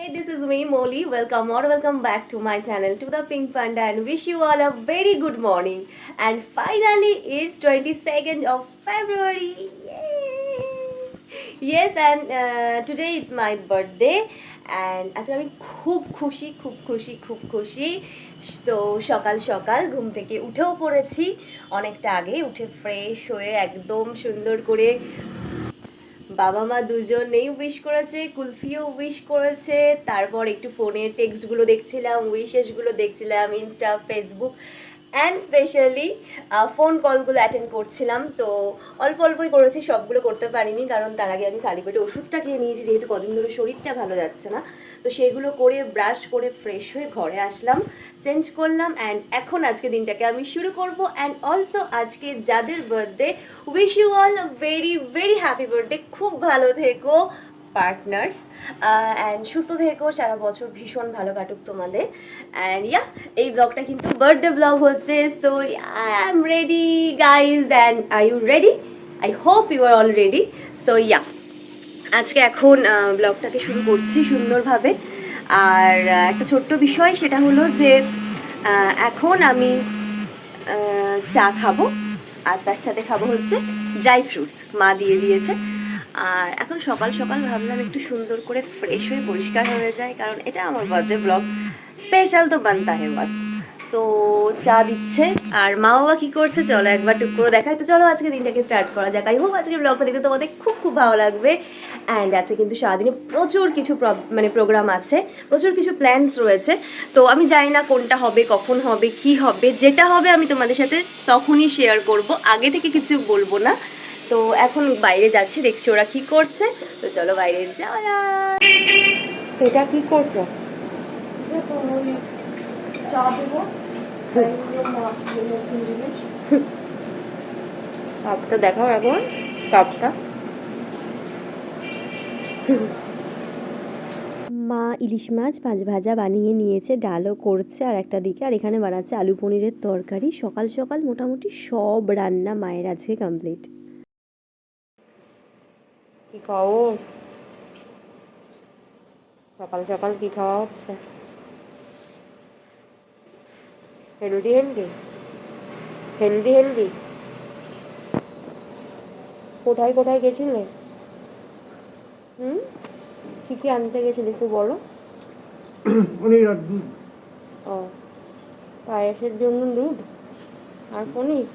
Hey, this is me, Molly. Welcome or welcome back to my channel, to the Pink Panda, and wish you all a very good morning. And finally, it's 22nd of February. Yay! Yes, and uh, today it's my birthday. And আজকে আমি খুব খুশি খুব খুশি খুব খুশি তো সকাল সকাল ঘুম থেকে উঠেও পড়েছি অনেকটা আগে উঠে ফ্রেশ হয়ে একদম সুন্দর করে বাবা মা দুজনেই উইশ করেছে, কুলফিও উইশ করেছে, তারপর একটু ফোনে টেক্সটগুলো দেখছিলাম উইশেসগুলো দেখছিলাম insta Facebook and specially phone কলগুলো অ্যাটেন্ড করছিলাম, তো অল্প অল্পই করেছি, সবগুলো করতে পারিনি, কারণ তার আগে আমি খালি পেটে ওষুধটা খেয়ে নিয়েছি, যেহেতু কদিন ধরে শরীরটা ভালো যাচ্ছে না। তো সেগুলো করে ব্রাশ করে ফ্রেশ হয়ে ঘরে আসলাম চেঞ্জ করলাম অ্যান্ড এখন আজকে দিনটাকে আমি শুরু করব অ্যান্ড অলসো আজকে যাদের birthday wish you all very very happy birthday খুব ভালো থেকো। পার্টনার্স অ্যান্ড সুস্থ থেকো, সারা বছর ভীষণ ভালো কাটুক তোমাদের। অ্যান্ড ইয়া এই ব্লগটা কিন্তু বার্থডে ব্লগ হচ্ছে so I am ready guys and I you ready I hope you are all ready so yeah আজকে এখন ব্লগটাকে শুরু করছি সুন্দরভাবে। আর একটা ছোট্ট বিষয়, সেটা হলো যে এখন আমি চা খাব, আর তার সাথে খাব হচ্ছে ড্রাই ফ্রুটস মা দিয়ে দিয়েছে। আর এখন সকাল সকাল ভাবলাম একটু সুন্দর করে ফ্রেশ হয়ে পরিষ্কার হয়ে যায় কারণ এটা আমার বার্থডে ব্লগ স্পেশাল তো বানতা হে বাস। তো চা দিচ্ছে, আর মা বাবা কি করছে, চলো একবার টুক করে দেখাই। তো চলো আজকে দিনটাকে স্টার্ট করা যাক। আই হোপ আজকে ব্লগটা দেখতে তোমাদের খুব খুব ভালো লাগবে। অ্যান্ড আজকে কিন্তু সারাদিনে প্রচুর কিছু মানে প্রোগ্রাম আছে। প্রচুর কিছু প্ল্যানস রয়েছে। তো আমি জানি না কোনটা হবে, কখন হবে, কি হবে, যেটা হবে আমি তোমাদের সাথে তখনই শেয়ার করব। আগে থেকে কিছু বলব না। তো এখন বাইরে যাচ্ছি দেখছি ওরা কি করছে। তো চলো বাইরে যাওয়া এটা কি করছ? কাপটা দেখাও এখন কাপটা। মা ইলিশ মাছ পাঁচ ভাজা বানিয়ে নিয়েছে ডালও করছে আর একটা দিকে। আর এখানে বানাচ্ছে আলু পনিরের তরকারি। সকাল সকাল মোটামুটি সব রান্না মায়ের আজকে কমপ্লিট কি খাও? সকাল সকাল কি খাওয়া হচ্ছে? হেলদি হেলদি হেলদি হেলদি কোথায় কোথায় গেছিলে? হুম? কি কি আনতে গেছিলে একটু বলো। পনির আর দুধ। ও পায়েসের জন্য দুধ? আর পনির?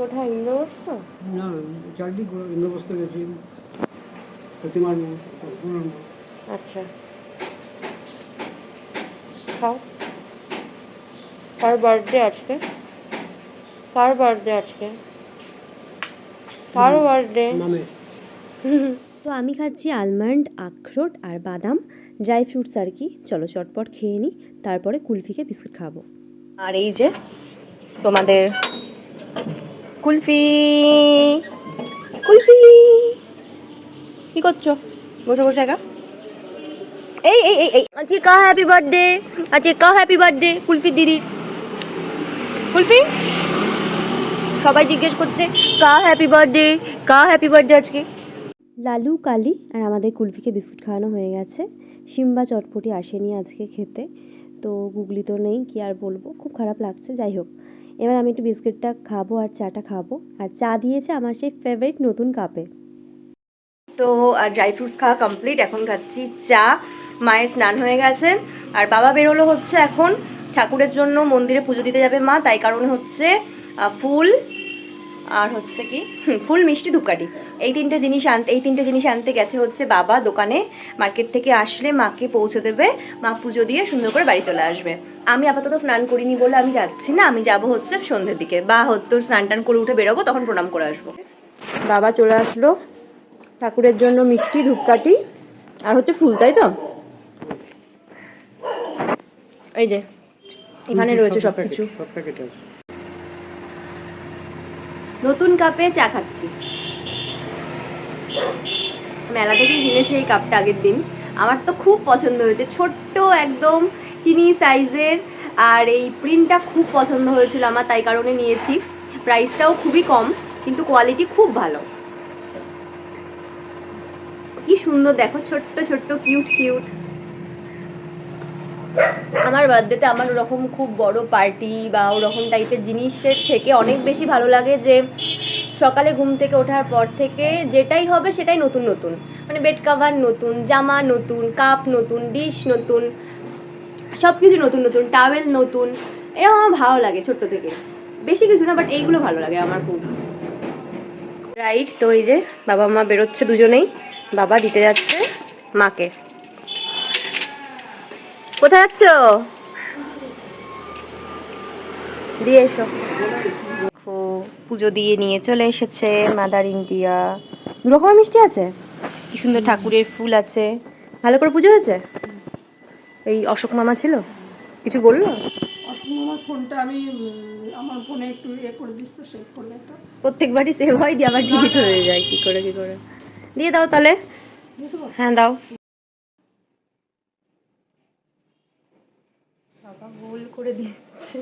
কোথায়? ইন্দ্রবস্ত? না চারদিক ইন্দ্রবস্ত গেছি। প্রতিমার আচ্ছা। খাও। কার বার্থডে আজকে? কার বার্থডে আজকে? কার বার্থডে নামে তো আমি খাচ্ছি আলমন্ড আখরোট আর বাদাম ড্রাই ফ্রুটস আর কি। চলো চটপট খেয়ে নিই তারপরে কুলফিকে বিস্কুট খাব। আর এই যে তোমাদের কুলফি। কুলফি। কি করছ? বসে বসে একা। এই এই এই আজকে কা হ্যাপি বার্থডে আজকে কা হ্যাপি বার্থডে কুলফি দিদি। কুলফি? সবাই জিজ্ঞেস করছে কা হ্যাপি বার্থডে কা হ্যাপি বার্থডে আজকে? লালু, কালি আর আমাদের কুলফিকে বিস্কুট খাওয়ানো হয়ে গেছে। সিম্বা, চটপটি আসেনি আজকে খেতে। তো গুগলি তো নেই, কি আর বলব? খুব খারাপ লাগছে, যাই হোক। এবার আমি একটু বিস্কিটটা খাব আর চাটা খাব। আর চা দিয়েছে আমার সেই ফেভারিট নতুন কাপে। তো, আর ড্রাই ফ্রুটস খাওয়া কমপ্লিট এখন খাচ্ছি চা। মায়ের স্নান হয়ে গেছে। আর বাবা বেরোলো হচ্ছে এখন। ঠাকুরের জন্য মন্দিরে পুজো দিতে যাবে মা, তাই কারণে হচ্ছে ফুল আর হচ্ছে কি ফুল মিষ্টি ধূপকাঠি। এই তিনটে জিনিস আনতে এই তিনটে জিনিস আনতে গেছে হচ্ছে বাবা দোকানে মার্কেট থেকে আসলে মাকে পৌঁছে দেবে মা পুজো দিয়ে সুন্দর করে বাড়ি চলে আসবে। আমি আপাতত স্নান করিনি বলে আমি যাচ্ছি না আমি যাব হচ্ছে সন্ধ্যের দিকে। বা হয়তো স্নান টান করে উঠে বেরোবো তখন প্রণাম করে আসব। বাবা চলে আসলো ঠাকুরের জন্য মিষ্টি ধূপকাঠি আর হচ্ছে ফুল তাই তো? এই যে এখানে রয়েছে সব কিছু নতুন কাপে চা খাচ্ছি। মেলা থেকে কিনেছি এই কাপটা আগের দিন। আমার তো খুব পছন্দ হয়েছে। ছোট্ট একদম চিনি সাইজের, আর এই প্রিন্টটা খুব পছন্দ হয়েছিল আমার, তাই কারণে নিয়েছি। প্রাইসটাও খুবই কম, কিন্তু কোয়ালিটি খুব ভালো। কি সুন্দর দেখো, ছোট্ট ছোট্ট, কিউট কিউট। আমার বার্থডেতে আমার ওরকম খুব বড় পার্টি বা ওরকম টাইপের জিনিসের থেকে অনেক বেশি ভালো লাগে যে সকালে ঘুম থেকে ওঠার পর থেকে যেটাই হবে সেটাই নতুন নতুন। মানে বেড কাভার নতুন, জামা নতুন কাপ নতুন ডিশ নতুন সব কিছু নতুন নতুন টাওয়েল নতুন। এরকম আমার ভালো লাগে ছোট্ট থেকে। বেশি কিছু না বাট এইগুলো ভালো লাগে আমার খুব। রাইট তো এই যে বাবা মা বেরোচ্ছে দুজনেই, বাবা দিতে যাচ্ছে মাকে। কোথায় যাচ্ছ? দিয়ে এসো। দেখো পুজো দিয়ে নিয়ে চলে এসেছে মাদার ইন্ডিয়া রকমের মিষ্টি আছে? কি সুন্দর ঠাকুরের ফুল আছে। ভালো করে পুজো হয়েছে? এই অশোক মামা ছিল? কিছু বলল? আমার ফোনটা আমি আমার ফোনে একটু ইয়ে করে দিস তো সেভ করলে তো। প্রত্যেকবারই সেভ হয় দিয়ে আবার ডিলিট হয়ে যায়। কি করে কি করে? দিয়ে দাও তাহলে। হ্যাঁ দাও। বাবা গোল করে দিচ্ছে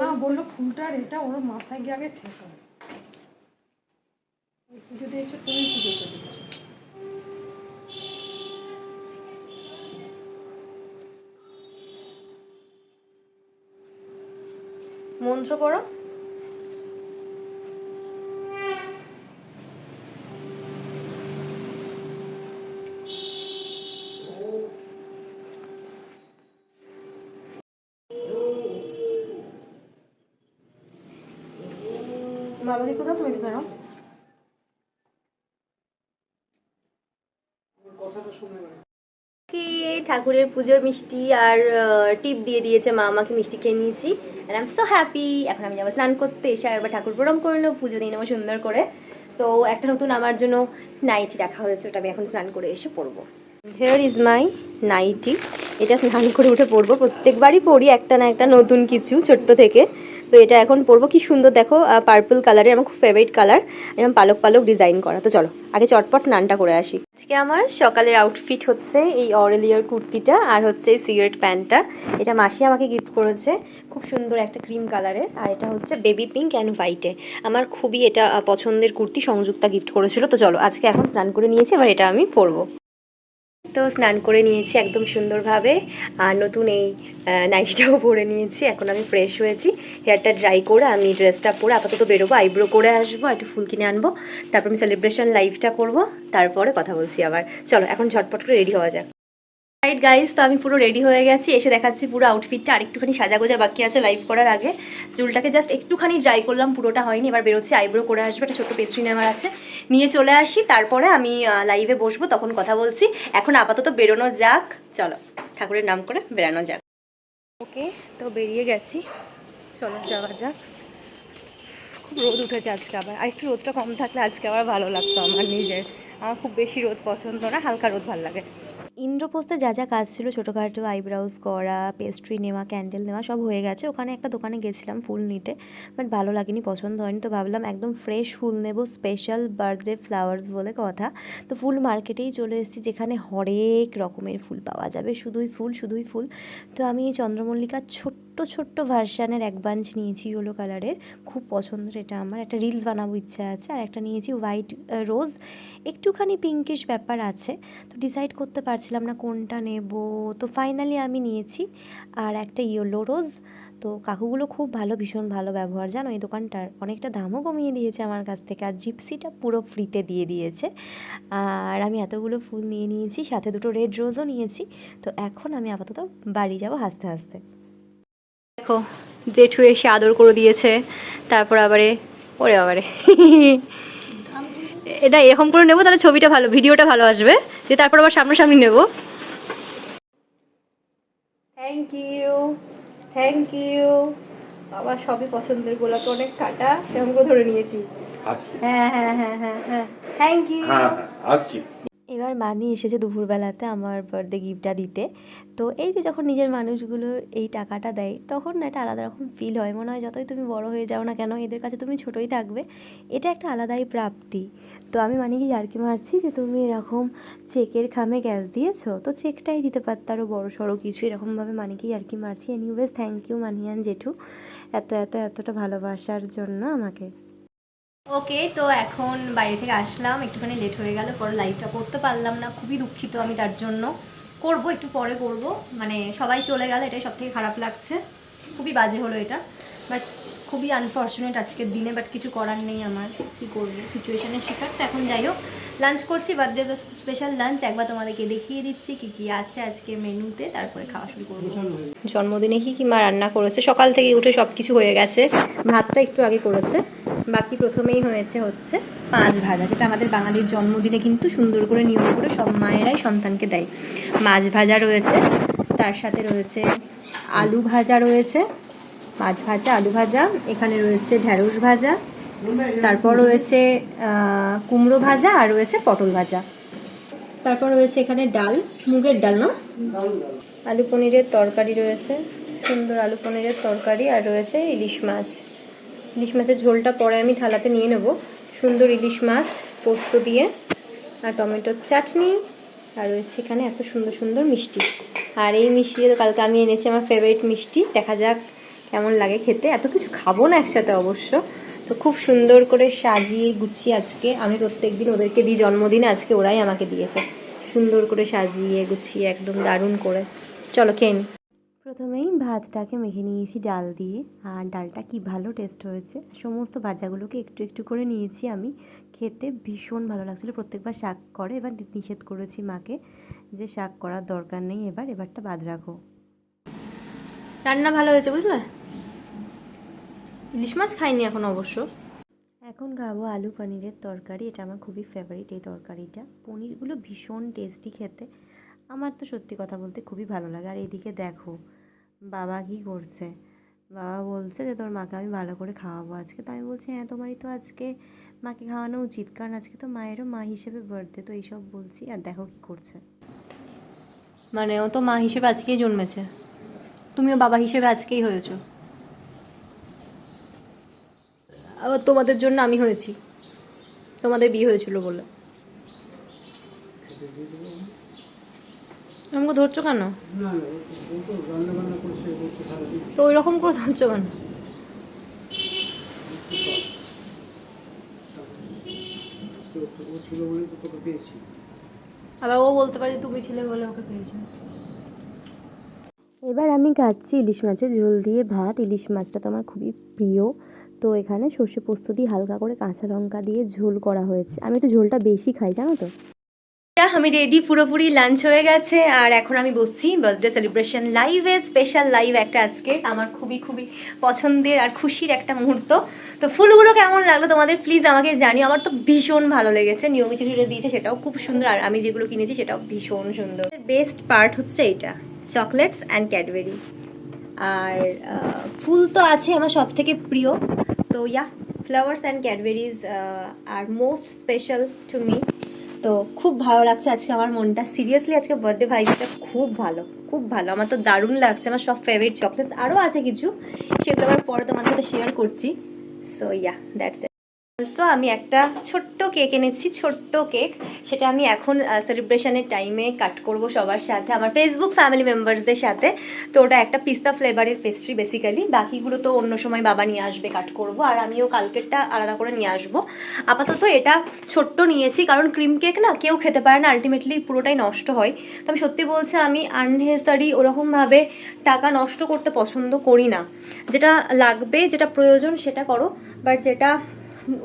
না বলল ফুলটা আর এটা ওর মাথায় গিয়ে আগে ঠেকা পুজো দিয়েছ তুমি পুজো করে দিচ্ছো মন্ত্র পড়ো। বাবাকে তুমি কেন কি ঠাকুরের পুজোর মিষ্টি আর টিপ দিয়ে দিয়েছে মা, আমাকে মিষ্টি খেয়ে নিয়েছি। আর আই এম সো হ্যাপি এখন আমি যাব স্নান করতে এসে আর একবার ঠাকুর প্রণাম করে নেব, পুজো দিয়ে নেব সুন্দর করে। তো একটা নতুন আমার জন্য নাইটি রাখা হয়েছে, ওটা আমি এখন স্নান করে এসে পরবো। হেয়ার ইজ মাই নাইটি এটা স্নান করে উঠে পরবো প্রত্যেকবারই পরি একটা না একটা নতুন কিছু ছোট্ট থেকে। তো এটা এখন পরবো কি সুন্দর দেখো পার্পল কালারের আমার খুব ফেভারিট কালার এরকম পালক পালক ডিজাইন করা। তো চলো, আগে চটপট স্নানটা করে আসি। আজকে আমার সকালের আউটফিট হচ্ছে এই অরেলিয়ার কুর্তিটা আর হচ্ছে এই সিগারেট প্যান্টটা এটা মাসি আমাকে গিফট করেছে খুব সুন্দর একটা ক্রিম কালারের আর এটা হচ্ছে বেবি পিঙ্ক অ্যান্ড হোয়াইটে আমার খুবই এটা পছন্দের কুর্তি সংযুক্তা গিফট করেছিল। তো চলো, আজকে এখন স্নান করে নিয়েছি, এবার এটা আমি পরবো। তো স্নান করে নিয়েছি একদম সুন্দরভাবে। আর নতুন এই নাইটিটাও পরে নিয়েছি। এখন আমি ফ্রেশ হয়েছি। হেয়ারটা ড্রাই করে আমি ড্রেসটা পরে আপাতত বেরোবো আইব্রো করে আসব একটু ফুল কিনে আনব। তারপর আমি সেলিব্রেশন লাইফটা করব। তারপরে কথা বলছি আবার। চলো, এখন ঝটপট করে রেডি হওয়া যাক। রাইট গাইস তো আমি পুরো রেডি হয়ে গেছি। এসে দেখাচ্ছি পুরো আউটফিটটা আর একটুখানি সাজাগোজা বাকি আছে লাইভ করার আগে। চুলটাকে জাস্ট একটুখানি ড্রাই করলাম, পুরোটা হয়নি। এবার বেরোচ্ছি আইব্রো করে আসবে। একটা ছোটো পেস্ট্রি নেওয়ার আছে। নিয়ে চলে আসি। তারপরে আমি লাইভে বসবো, তখন কথা বলছি। এখন আপাতত বেরোনো যাক। চলো, ঠাকুরের নাম করে বেরানো যাক। ওকে, তো বেরিয়ে গেছি। চলো যাওয়া যাক। খুব রোদ উঠেছে আজকে আবার। আর একটু রোদটা কম থাকলে আজকে আবার ভালো লাগতো আমার নিজের। আমার খুব বেশি রোদ পছন্দ না, হালকা রোদ ভালো লাগে। ইন্দ্রপ্রস্থে যা যা কাজ ছিল, ছোটোখাটো আইব্রাউজ করা পেস্ট্রি নেওয়া ক্যান্ডেল নেওয়া, সব হয়ে গেছে। ওখানে একটা দোকানে গেছিলাম ফুল নিতে বাট ভালো লাগেনি, পছন্দ হয়নি। তো ভাবলাম একদম ফ্রেশ ফুল নেব স্পেশাল বার্থডে ফ্লাওয়ার্স বলে কথা। তো ফুল মার্কেটেই চলে এসেছি, যেখানে হরেক রকমের ফুল পাওয়া যাবে। শুধুই ফুল শুধুই ফুল। তো আমি চন্দ্রমল্লিকার ছোট্ট ছোট্ট ছোট্ট ভার্সানের এক বাঞ্চ নিয়েছি ইয়েলো কালারের খুব পছন্দের এটা আমার। একটা রিলস বানাবো ইচ্ছা আছে। আর একটা নিয়েছি হোয়াইট রোজ একটুখানি পিঙ্কিশ ব্যাপার আছে। তো ডিসাইড করতে পারছিলাম না কোনটা নেব। তো ফাইনালি আমি নিয়েছি। আর একটা ইয়েলো রোজ তো কাকুগুলো খুব ভালো, ভীষণ ভালো ব্যবহার। জানো, এই দোকানটার অনেকটা দামও কমিয়ে দিয়েছে আমার কাছ থেকে। আর জিপসিটা পুরো ফ্রিতে দিয়ে দিয়েছে। আর আমি এতগুলো ফুল নিয়ে নিয়েছি। সাথে দুটো রেড রোজও নিয়েছি। তো এখন আমি আপাতত বাড়ি যাব হাসতে হাসতে। দেখো জেঠু এসে আদর করে দিয়েছে তারপর আবারে ওরে বাবারে। এটা এরকম করে নেব তাহলে ছবিটা ভালো ভিডিওটা ভালো আসবে দিয়ে তারপর আবার সামনাসামনি নেব। থ্যাংক ইউ থ্যাংক ইউ বাবা সবই পছন্দের গোলাপে অনেক কাটা সেরকম করে ধরে নিয়েছি। হ্যাঁ হ্যাঁ হ্যাঁ হ্যাঁ হ্যাঁ। থ্যাংক ইউ হ্যাঁ হ্যাঁ আসছি। এবার মানি এসেছে দুপুরবেলাতে আমার বার্থডে গিফটটা দিতে। তো এই যে যখন নিজের মানুষগুলো এই টাকাটা দেয়, তখন না একটা আলাদা রকম ফিল হয়। মনে হয় যতই তুমি বড় হয়ে যাও না কেন, এদের কাছে তুমি ছোটোই থাকবে। এটা একটা আলাদাই প্রাপ্তি। তো আমি মানে কি আর কি মারছি যে তুমি এরকম চেকের খামে গ্যাস দিয়েছ? তো চেকটাই দিতে পারত আরও বড়ো সড়ো কিছু। এরকমভাবে মানে কি আর কি মারছি। এনিওয়েজ থ্যাংক ইউ মানিয়ান জেঠু। এত এত, এতটা ভালোবাসার জন্য আমাকে। ওকে, তো এখন বাইরে থেকে আসলাম, একটুখানি লেট হয়ে গেল, পরে লাইভটা করতে পারলাম না, খুবই দুঃখিত আমি তার জন্য। করব, একটু পরে করব মানে সবাই চলে গেল, এটাই সব থেকে খারাপ লাগছে। খুবই বাজে হলো এটা বাট খুবই আনফর্চুনেট আজকের দিনে বাট কিছু করার নেই আমার, কী করব সিচুয়েশনের শিকার, তো এখন যাই হোক লাঞ্চ করছি বার্থডে স্পেশাল লাঞ্চ একবার তোমাদেরকে দেখিয়ে দিচ্ছি কী কী আছে আজকে মেনুতে, তারপরে খাওয়া শুরু করব। জন্মদিনে কি কি মা রান্না করেছে? সকাল থেকে উঠে সব কিছু হয়ে গেছে, ভাতটা একটু আগে করেছে। বাকি প্রথমেই হয়েছে হচ্ছে মাছ ভাজা, যেটা আমাদের বাঙালির জন্মদিনে কিন্তু সুন্দর করে নিয়ম করে সব মায়েরাই সন্তানকে দেয়। মাছ ভাজা রয়েছে, তার সাথে রয়েছে আলু ভাজা রয়েছে, মাছ ভাজা, আলু ভাজা, এখানে রয়েছে ঢ্যাঁড়স ভাজা, তারপর রয়েছে কুমড়ো ভাজা আর রয়েছে পটল ভাজা। তারপর রয়েছে এখানে ডাল, মুগের ডাল, না? আলু পনিরের তরকারি রয়েছে, সুন্দর আলু পনিরের তরকারি আর রয়েছে ইলিশ মাছ। ইলিশ মাছের ঝোলটা পরে আমি থালাতে নিয়ে নেব। সুন্দর ইলিশ মাছ, পোস্ত দিয়ে, আর টমেটোর চাটনি, আর রয়েছে এখানে এত সুন্দর সুন্দর মিষ্টি। আর এই মিষ্টি তো কালকে আমি এনেছি আমার ফেভারিট মিষ্টি। দেখা যাক কেমন লাগে খেতে। এত কিছু খাব না একসাথে অবশ্য। তো খুব সুন্দর করে সাজিয়ে গুছিয়ে আজকে আমি প্রত্যেক দিন ওদেরকে দিই জন্মদিনে, আজকে ওরাই আমাকে দিয়েছে। সুন্দর করে সাজিয়ে গুছিয়ে একদম দারুণ করে। চলো খেয়ে প্রথমেই ভাতটাকে মেখে নিয়েছি ডাল দিয়ে। আর ডালটা কি ভালো টেস্ট হয়েছে। সমস্ত ভাজাগুলোকে একটু একটু করে নিয়েছি আমি। খেতে ভীষণ ভালো লাগছিল। প্রত্যেকবার শাক করে এবার নিষেধ করেছি মাকে যে শাক করার দরকার নেই এবার এবারটা বাদ রাখো। রান্না ভালো হয়েছে বুঝলে? ইলিশ মাছ খাইনি এখন অবশ্য। এখন খাব আলু পনিরের তরকারি। এটা আমার খুবই ফেভারিট এই তরকারিটা। পনিরগুলো ভীষণ টেস্টি খেতে। আমার তো সত্যি কথা বলতে খুবই ভালো লাগে। আর এদিকে দেখো বাবা কি করছে? বাবা বলছে যে, তোর মাকে আমি ভালো করে খাওয়াবো আজকে। তো আমি বলছি হ্যাঁ তোমারই তো আজকে মাকে খাওয়ানো উচিত। কারণ আজকে তো মায়েরও মা হিসেবে বার্থডে তো এইসব বলছি। আর দেখো কি করছে। মানে ও তো মা হিসেবে আজকেই জন্মেছে। তুমিও বাবা হিসেবে আজকেই হয়েছো। আবার তোমাদের জন্য আমি হয়েছি। তোমাদের বিয়ে হয়েছিল বলে। আমাকে ধরছো কেন? তো ওই রকম করে ধরছো কেন? আবার ও বলতে পারে তুমি ছিলে বলে ওকে এবার আমি খাচ্ছি ইলিশ মাছের ঝোল দিয়ে ভাত। ইলিশ মাছটা তো আমার খুবই প্রিয়। তো এখানে সর্ষে পোস্ত দিয়ে হালকা করে কাঁচা লঙ্কা দিয়ে ঝোল করা হয়েছে। আমি একটু ঝোলটা বেশি খাই, জানো তো? আমি রেডি পুরোপুরি লাঞ্চ হয়ে গেছে। আর এখন আমি বসছি বার্থডে সেলিব্রেশন লাইভে স্পেশাল লাইভ একটা আজকে আমার খুবই খুবই পছন্দের আর খুশির একটা মুহূর্ত। তো ফুলগুলো কেমন লাগল তোমাদের? প্লিজ আমাকে জানিও। আমার তো ভীষণ ভালো লেগেছে। নিয়মিত যেটা দিয়েছে সেটাও খুব সুন্দর। আর আমি যেগুলো কিনেছি সেটাও ভীষণ সুন্দর। বেস্ট পার্ট হচ্ছে এটা চকলেটস অ্যান্ড ক্যাডবেরি আর ফুল তো আছে আমার সব থেকে প্রিয়। তো ইয়া ফ্লাওয়ার্স অ্যান্ড ক্যাডবেরিজ আর মোস্ট স্পেশাল টু মি তো খুব ভালো লাগছে আজকে আমার মনটা। সিরিয়াসলি আজকে বার্থডে ভাইবটা খুব ভালো খুব ভালো। আমার তো দারুণ লাগছে, আমার সব ফেভারিট চকলেটস আরও আছে কিছু, সেগুলো আমার পরে তোমাদের সাথে শেয়ার করছি। সো ইয়া দ্যাটস অলসো আমি একটা ছোট্ট কেক এনেছি, ছোট্ট কেক সেটা আমি এখন সেলিব্রেশনের টাইমে কাট করব সবার সাথে, আমার ফেসবুক ফ্যামিলি মেম্বার্সদের সাথে। তো ওটা একটা পিস্তা ফ্লেভারের পেস্ট্রি বেসিক্যালি বাকিগুলো তো অন্য সময় বাবা নিয়ে আসবে কাট করব, আর আমিও কালকেরটা আলাদা করে নিয়ে আসব। আপাতত এটা ছোট্ট নিয়েছি, কারণ ক্রিম কেক না কেউ খেতে পারে না আলটিমেটলি পুরোটাই নষ্ট হয়। তো আমি সত্যি বলছি, আমি আননেসারি ওরকমভাবে টাকা নষ্ট করতে পছন্দ করি না। যেটা লাগবে, যেটা প্রয়োজন সেটা করো বাট যেটা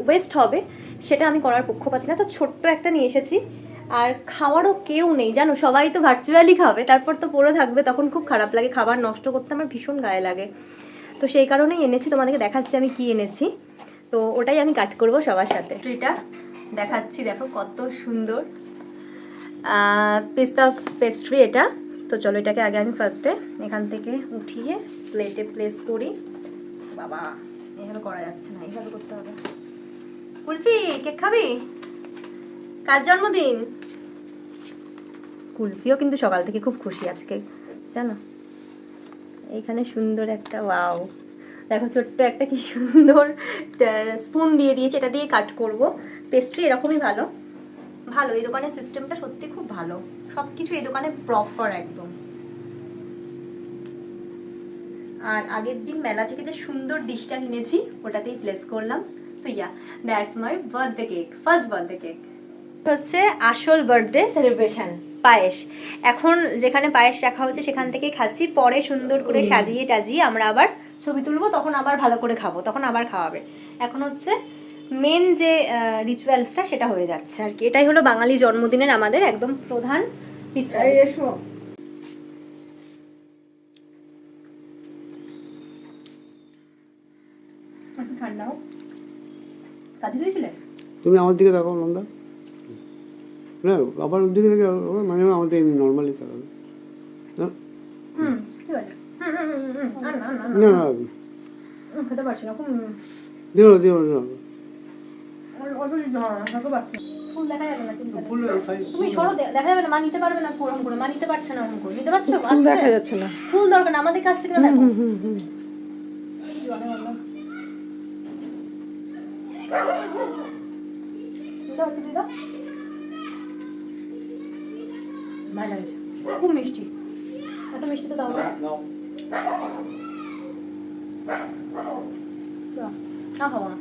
ওয়েস্ট হবে, সেটা আমি করার পক্ষপাতি না। তো ছোট্ট একটা নিয়ে এসেছি। আর খাওয়ারও কেউ নেই, জানো, সবাই তো ভার্চুয়ালি খাবে। তারপর তো পড়ে থাকবে, তখন খুব খারাপ লাগে, খাবার নষ্ট করতে আমার ভীষণ গায়ে লাগে। তো সেই কারণেই এনেছি, তোমাদেরকে দেখাচ্ছি আমি কি এনেছি। তো ওটাই আমি কাট করব সবার সাথে। ট্রিটা দেখাচ্ছি, দেখো কত সুন্দর। পিস্তা পেস্ট্রি এটা। তো চলো এটাকে আগে আমি ফার্স্টে এখান থেকে উঠিয়ে প্লেটে প্লেস করি। বাবা, এভাবে করা যাচ্ছে না এইভাবে করতে হবে। কুলফি, কেক খাবি? কার জন্মদিন? কুলফিও কিন্তু সকাল থেকে খুব খুশি আজকে, জানো? এইখানে সুন্দর একটা ওয়াও। দেখো ছোট্ট একটা কি সুন্দর স্পুন দিয়ে দিয়েছে, এটা দিয়ে কাট করব। পেস্ট্রি এরকমই ভালো। ভালো, এই দোকানের সিস্টেমটা সত্যি খুব ভালো। সব কিছু এই দোকানে প্রপার একদম। আর আগের দিন মেলা থেকে যে সুন্দর ডিশটা কিনেছি, ওটাতেই প্লেস করলাম। Yeah that's my birthday cake first birthday cake হচ্ছে আসল বার্থডে সেলিব্রেশন পায়েস। এখন যেখানে পায়েস রাখা হচ্ছে সেখান থেকে খাচ্ছি পরে সুন্দর করে সাজিয়ে টাজিয়ে আমরা আবার ছবি তুলবো তখন আবার ভালো করে খাব তখন আবার খাওয়াবে। এখন হচ্ছে মেন যে রিচুয়ালসটা সেটা হয়ে যাচ্ছে আর কি। এটাই হলো বাঙালি জন্মদিনের আমাদের একদম প্রধান রিচুয়াল দিয়েছিলে তুমি আমার দিকে দেখো নন্দা। না আবার ওর দিকে দেখে মানে আমাদের এমনি নর্মালি তাকাবে। না? হুম ঠিক আছে। হুম হুম হুম হুম আন আন আন না খেতে পারছি খুব দিও দিও দিও। ফুল দেখা যাবে না চিন্তা নেই। ফুল খাই তুমি সরো দেখা যাবে না মা নিতে পারবে না ওরকম করে মা নিতে পারছে না ওরকম করে নিতে পারছ? ফুল দেখা যাচ্ছে না। ফুল দরকার না আমাদের কাছ থেকে না দেখো। ভালো লাগছে খুব মিষ্টি। এত মিষ্টি তো দাও না না খাব না।